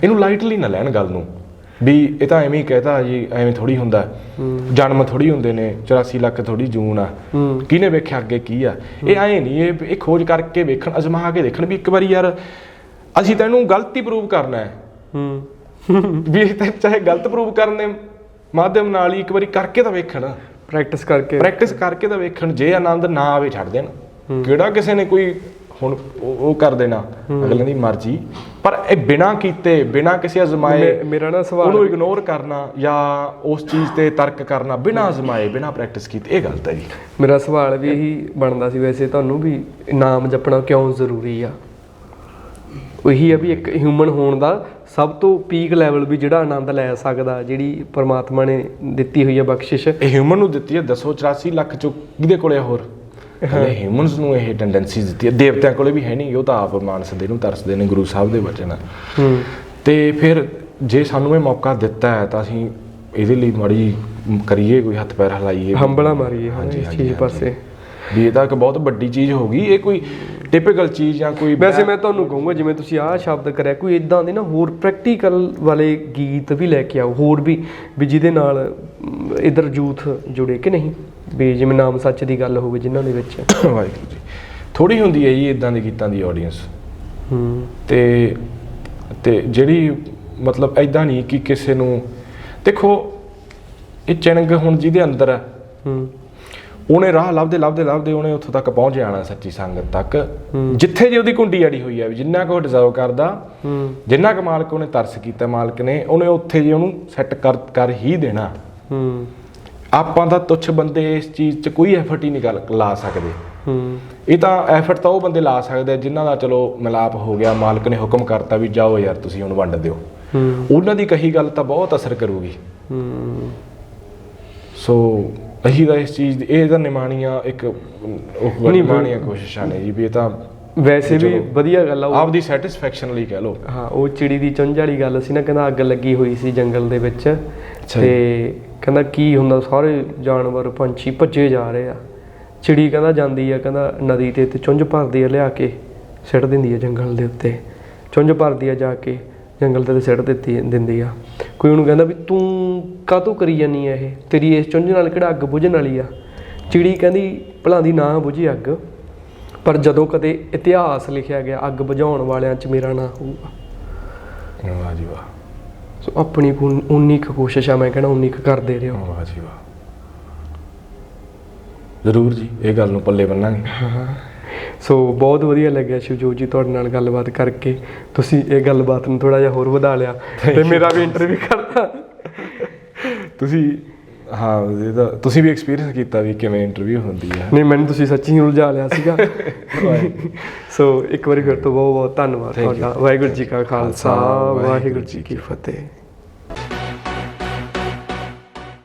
ਇਹਨੂੰ ਲਾਈਟਲੀ ਨਾ ਲੈਣ ਗੱਲ ਨੂੰ। ਵੀ ਇਹ ਤਾਂ ਐਵੇਂ ਹੀ ਕਹਤਾ ਜੀ ਐਵੇਂ ਥੋੜੀ ਹੁੰਦਾ। ਜਨਮ ਥੋੜੀ ਹੁੰਦੇ ਨੇ 84 ਲੱਖ ਥੋੜੀ ਜੂਨ ਆ। ਹੂੰ। ਕਿਹਨੇ ਵੇਖਿਆ ਅੱਗੇ ਕੀ ਆ? ਇਹ ਐ ਨਹੀਂ ਇਹ ਇਹ ਖੋਜ ਕਰਕੇ ਵੇਖਣ ਅਜਮਾ ਕੇ ਦੇਖਣ ਵੀ ਇੱਕ ਵਾਰੀ ਯਾਰ ਅਸੀਂ ਤਾਂ ਇਹਨੂੰ ਗਲਤੀ ਪ੍ਰੂਵ ਕਰਨਾ ਹੈ। ਹੂੰ। ਵੀ ਇਹ ਤਾਂ ਚਾਹੇ ਗਲਤ ਪ੍ਰੂਵ ਕਰਨ ਦੇ ਮਾਧਿਅਮ ਨਾਲ ਹੀ ਇੱਕ ਵਾਰੀ ਕਰਕੇ ਤਾਂ ਵੇਖਣ। ਪ੍ਰੈਕਟਿਸ ਕਰਕੇ। ਪ੍ਰੈਕਟਿਸ ਕਰਕੇ ਤਾਂ ਵੇਖਣ ਜੇ ਆਨੰਦ ਨਾ ਆਵੇ ਛੱਡ ਦੇਣ। ਕਿਹੜਾ ਕਿਸੇ ਨੇ ਕੋਈ ਹੁਣ ਉਹ ਕਰ ਦੇਣਾ। ਅਗਲੇ ਦੀ ਮਰਜ਼ੀ। ਪਰ ਇਹ ਬਿਨਾ ਕੀਤੇ ਬਿਨਾ ਕਿਸੇ ਅਜ਼ਮਾਏ ਮੇਰਾ ਨਾ ਸਵਾਲ ਉਹਨੂੰ ਇਗਨੋਰ ਕਰਨਾ ਜਾਂ ਉਸ ਚੀਜ਼ ਤੇ ਤਰਕ ਕਰਨਾ ਬਿਨਾ ਅਜ਼ਮਾਏ ਬਿਨਾ ਪ੍ਰੈਕਟਿਸ ਕੀਤੇ ਇਹ ਗਲਤ ਹੈ ਜੀ। ਮੇਰਾ ਸਵਾਲ ਵੀ ਇਹੀ ਬਣਦਾ ਸੀ ਵੈਸੇ ਤੁਹਾਨੂੰ ਵੀ ਨਾਮ ਜਪਣਾ ਕਿਉਂ ਜ਼ਰੂਰੀ ਆ? ਉਹੀ ਆ ਵੀ ਇੱਕ ਹਿਊਮਨ ਹੋਣ ਦਾ ਸਭ ਤੋਂ ਪੀਕ ਲੈਵਲ ਵੀ ਜਿਹੜਾ ਆਨੰਦ ਲੈ ਸਕਦਾ ਜਿਹੜੀ ਪਰਮਾਤਮਾ ਨੇ ਦਿੱਤੀ ਹੋਈ ਹੈ ਬਖਸ਼ਿਸ਼। ਇਹ ਹਿਊਮਨ ਨੂੰ ਦਿੱਤੀ ਹੈ ਦੱਸੋ 84 ਲੱਖ ਚੋਂ ਕਿਹਦੇ ਕੋਲੇ ਹੋਰ? ਹਲੇ ਹਿਊਮਨਸ ਨੂੰ ਇਹ ਟੈਂਡੈਂਸੀ ਦਿੱਤੀ ਹੈ ਦੇਵਤਿਆਂ ਕੋਲੇ ਵੀ ਹੈ ਨਹੀਂ ਉਹ ਤਾਂ ਆਪ ਮਾਨਸਦੇ ਨੂੰ ਤਰਸਦੇ ਨੇ ਗੁਰੂ ਸਾਹਿਬ ਦੇ ਵਚਨ ਹੂੰ। ਤੇ ਫਿਰ ਜੇ ਸਾਨੂੰ ਇਹ ਮੌਕਾ ਦਿੱਤਾ ਹੈ ਤਾਂ ਅਸੀਂ ਇਹਦੇ ਲਈ ਮਾੜੀ ਕਰੀਏ ਕੋਈ ਹੱਥ ਪੈਰ ਹਲਾਈਏ। ਹੰਬਲਾ ਮਾਰੀਏ ਹਾਂ ਹਾਂਜੀ, ਇਸ ਚੀਜ਼। ਪਾਸੇ। ਵੀ ਇਹ ਤਾਂ ਇੱਕ ਬਹੁਤ ਵੱਡੀ ਚੀਜ਼ ਹੋ ਗਈ। ਇਹ ਕੋਈ ਟਿਪੀਕਲ ਚੀਜ਼ ਜਾਂ ਕੋਈ ਵੈਸੇ ਮੈਂ ਤੁਹਾਨੂੰ ਕਹੂੰਗਾ ਜਿਵੇਂ ਤੁਸੀਂ ਆਹ ਸ਼ਬਦ ਕਰਿਆ ਕੋਈ ਇਦਾਂ ਦੇ ਨਾ ਹੋਰ ਪ੍ਰੈਕਟੀਕਲ ਵਾਲੇ ਗੀਤ ਵੀ ਲੈ ਕੇ ਆਓ ਹੋਰ ਵੀ ਵੀ ਜਿਹਦੇ ਨਾਲ ਇੱਧਰ ਯੂਥ ਜੁੜੇ ਕਿ ਨਹੀਂ? ਵੀ ਜਿਵੇਂ ਨਾਮ ਸੱਚ ਦੀ ਗੱਲ ਹੋਵੇ ਜਿਨ੍ਹਾਂ ਦੇ ਵਿੱਚ। ਵਾਹਿਗੁਰੂ ਜੀ। ਥੋੜੀ ਹੁੰਦੀ ਹੈ ਜੀ ਇਦਾਂ ਦੇ ਗੀਤਾਂ ਦੀ ਆਡੀਅנס ਹੂੰ। ਤੇ ਤੇ ਜਿਹੜੀ ਮਤਲਬ ਐਦਾਂ ਨਹੀਂ ਕਿ ਕਿਸੇ ਨੂੰ ਦੇਖੋ ਇਹ ਚਿਣਗ ਹੁਣ ਜਿਹਦੇ ਅੰਦਰ ਹੈ। ਹੂੰ। ਉਹਨੇ ਰਾਹ ਲੱਭਦੇ ਲੱਭਦੇ ਲੱਭਦੇ ਉਹਨੇ ਉੱਥੋਂ ਤੱਕ ਪਹੁੰਚ ਜਾਣਾ ਸੱਚੀ ਸੰਗਤ ਤੱਕ। ਜਿੱਥੇ ਜੇ ਉਹਦੀ ਕੁੰਡੀ ਅੜੀ ਹੋਈ ਹੈ ਜਿੰਨਾ ਕੋ ਡਿਜ਼ਰਵ ਕਰਦਾ ਹੂੰ। ਜਿੰਨਾ ਕੁ ਮਾਲਕ ਉਹਨੇ ਤਰਸ ਕੀਤਾ ਮਾਲਕ ਨੇ ਉਹਨੇ ਉੱਥੇ ਜੇ ਉਹਨੂੰ ਸੈੱਟ ਕਰ ਕਰ ਹੀ ਦੇਣਾ। ਹੂੰ। ਆਪਾਂ ਤਾਂ ਤੁੱਛ ਬੰਦੇ ਇਸ ਚੀਜ਼ 'ਚ ਕੋਈ ਐਫਰਟ ਹੀ ਨਹੀਂ ਲਾ ਸਕਦੇ। ਹੂੰ ਇਹ ਤਾਂ ਐਫਰਟ ਤਾਂ ਉਹ ਬੰਦੇ ਲਾ ਸਕਦੇ ਜਿਨ੍ਹਾਂ ਦਾ ਚਲੋ ਮਿਲਾਪ ਹੋ ਗਿਆ ਮਾਲਕ ਨੇ ਹੁਕਮ ਕਰਤਾ ਵੀ ਜਾਓ ਯਾਰ ਤੁਸੀਂ ਹੁਣ ਵੰਡ ਦਿਓ। ਹੂੰ। ਉਹਨਾਂ ਦੀ ਕਹੀ ਗੱਲ ਤਾਂ ਬਹੁਤ ਅਸਰ ਕਰੂਗੀ। ਹੂੰ। ਸੋ ਅਹੀ ਦਾ ਇਸ ਚੀਜ਼ ਇਹ ਤਾਂ ਨਿਮਾਣੀਆਂ ਇੱਕ ਉਹ ਨਿਮਾਣੀਆਂ ਕੋਸ਼ਿਸ਼ਾਂ ਨੇ ਜੀ ਵੀ ਇਹ ਤਾਂ ਵੈਸੇ ਵੀ। ਵਧੀਆ ਗੱਲ ਆ ਉਹ- ਆਪਦੀ ਸੈਟੀਸਫੈਕਸ਼ਨ ਲਈ ਕਹਿ ਲਓ। ਹਾਂ ਉਹ ਚਿੜੀ ਦੀ ਚੁੰਝ ਵਾਲੀ ਗੱਲ ਸੀ ਨਾ ਕਹਿੰਦਾ ਅੱਗ ਲੱਗੀ ਹੋਈ ਸੀ ਜੰਗਲ ਦੇ ਵਿੱਚ। ਤੇ ਕਹਿੰਦਾ ਕੀ ਹੁੰਦਾ, ਸਾਰੇ ਜਾਨਵਰ ਪੰਛੀ ਭੱਜੇ ਜਾ ਰਹੇ ਆ। ਚਿੜੀ ਕਹਿੰਦਾ ਜਾਂਦੀ ਆ, ਕਹਿੰਦਾ ਨਦੀ ਤੇ ਤੇ ਚੁੰਝ ਭਰਦੀ ਆ ਲਿਆ ਕੇ, ਸਿੱਟ ਦਿੰਦੀ ਆ ਜੰਗਲ ਦੇ ਉੱਤੇ। ਚੁੰਝ ਭਰਦੀ ਆ ਜਾ ਕੇ, ਜੰਗਲ ਤੇ ਸਿੱਟ ਦਿੱਤੀ, ਦਿੰਦੀ ਆ। ਕੋਈ ਉਹਨੂੰ ਕਹਿੰਦਾ ਵੀ ਤੂੰ ਕਾਹਤੋਂ ਕਰੀ ਜਾਨੀ ਆ ਇਹ? ਤੇਰੀ ਇਸ ਚੁੰਝ ਨਾਲ ਕਿਹੜਾ ਅੱਗ ਬੁਝਣ ਵਾਲੀ ਆ? ਚਿੜੀ ਕਹਿੰਦੀ, ਭਲਾਂ ਦੀ ਨਾ ਬੁਝੀ ਅੱਗ, ਪਰ ਜਦੋਂ ਕਦੇ ਇਤਿਹਾਸ ਲਿਖਿਆ ਗਿਆ, ਅੱਗ ਬੁਝਾਉਣ ਵਾਲਿਆਂ 'ਚ ਮੇਰਾ ਨਾਂ ਹੋਊਗਾ। ਵਾਹ ਜੀ, ਵਾਹ। ਸੋ ਆਪਣੀ ਉਨੀ ਕੁ ਕੋਸ਼ਿਸ਼ ਆ ਮੈਂ ਕਹਿਣਾ ਉਨੀ ਕੁ ਕਰਦੇ ਰਹੋ। ਵਾਹ ਜੀ ਵਾਹ। ਜ਼ਰੂਰ ਜੀ ਇਹ ਗੱਲ ਨੂੰ ਪੱਲੇ ਬੰਨਾਂਗੇ। ਸੋ ਬਹੁਤ ਵਧੀਆ ਲੱਗਿਆ ਸ਼ਿਵਜੋਤ ਜੀ ਤੁਹਾਡੇ ਨਾਲ ਗੱਲਬਾਤ ਕਰਕੇ। ਤੁਸੀਂ ਇਹ ਗੱਲਬਾਤ ਨੂੰ ਥੋੜਾ ਜਿਹਾ ਹੋਰ ਵਧਾ ਲਿਆ ਤੇ ਮੇਰਾ ਵੀ ਇੰਟਰਵਿਊ ਕਰਤਾ। ਤੁਸੀਂ ਹਾਂ ਇਹ ਤਾਂ ਤੁਸੀਂ ਵੀ ਐਕਸਪੀਰੀਅੰਸ ਕੀਤਾ ਵੀ ਕਿਵੇਂ ਇੰਟਰਵਿਊ ਹੁੰਦੀ ਹੈ। ਨਹੀਂ ਮੈਨੂੰ ਤੁਸੀਂ ਸੱਚੀ ਹੀ ਉਲਝਾ ਲਿਆ ਸੀਗਾ। ਸੋ ਇੱਕ ਵਾਰੀ ਫਿਰ ਤੋਂ ਬਹੁਤ ਬਹੁਤ ਧੰਨਵਾਦ. ਤੁਹਾਡਾ। ਵਾਹਿਗੁਰੂ ਜੀ ਕਾ ਖਾਲਸਾ, ਵਾਹਿਗੁਰੂ ਜੀ ਕੀ ਫਤਿਹ।